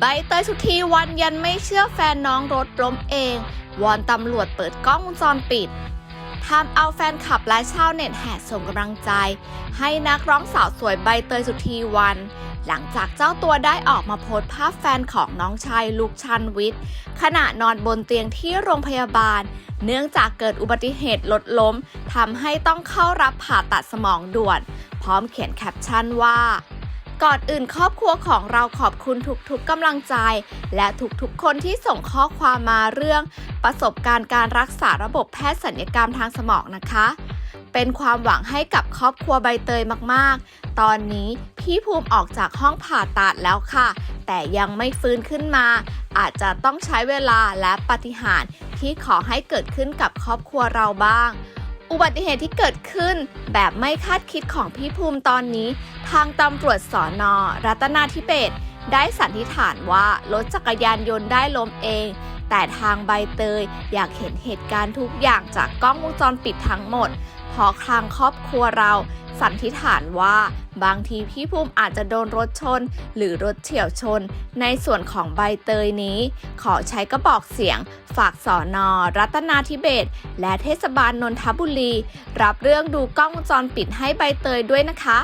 ใบเตยสุธีวันยันไม่เชื่อแฟนน้องรถล้มเอง วอนตำรวจเปิดกล้องวงจรปิดทำเอาแฟนคลับและชาวเน็ตแห่ส่งกำลังใจ ให้นักร้องสาวสวยใบเตยสุธีวัน หลังจากเจ้าตัวได้ออกมาโพสต์ภาพแฟนของน้องชายลูกชันวิทย์ ขณะนอนบนเตียงที่โรงพยาบาล เนื่องจากเกิดอุบัติเหตุรถล้มทำให้ต้องเข้ารับผ่าตัดสมองด่วน พร้อมเขียนแคปชั่นว่า ก่อนอื่นครอบครัวของเราขอบคุณทุกๆกำลังใจ และทุกๆคนที่ส่งข้อความมาเรื่อง ประสบการณ์การรักษาระบบแพทย์สัญญกรรมทางสมองนะคะ เป็นความหวังให้กับครอบครัวใบเตยมากๆ ตอนนี้พี่ภูมิออกจากห้องผ่าตัดแล้วค่ะ แต่ยังไม่ฟื้นขึ้นมา อาจจะต้องใช้เวลาและปาฏิหารย์ที่ขอให้เกิดขึ้นกับครอบครัวเราบ้าง อุบัติเหตุที่เกิดขึ้น แบบไม่คาดคิดของพี่ภูมิตอนนี้ ทางตำรวจสอนอรัตนาธิเบศได้สันนิษฐานว่ารถจักรยานยนต์ได้ล้มเอง แต่ทางใบเตยอยากเห็นเหตุการณ์ทุกอย่างจากกล้องวงจรปิดทั้งหมดเพอทางครอบครัวเราสันนิษฐานว่าบางทีพี่ภูมิอาจจะโดนรถชน หรือรถเฉียวชน ในส่วนของใบเตยนี้ ขอใช้กระบอกเสียง ฝากสอนอรัตนาธิเบศและเทศบาลนนทบุรี รับเรื่องดูกล้องวงจรปิดให้ใบเตยด้วยนะคะ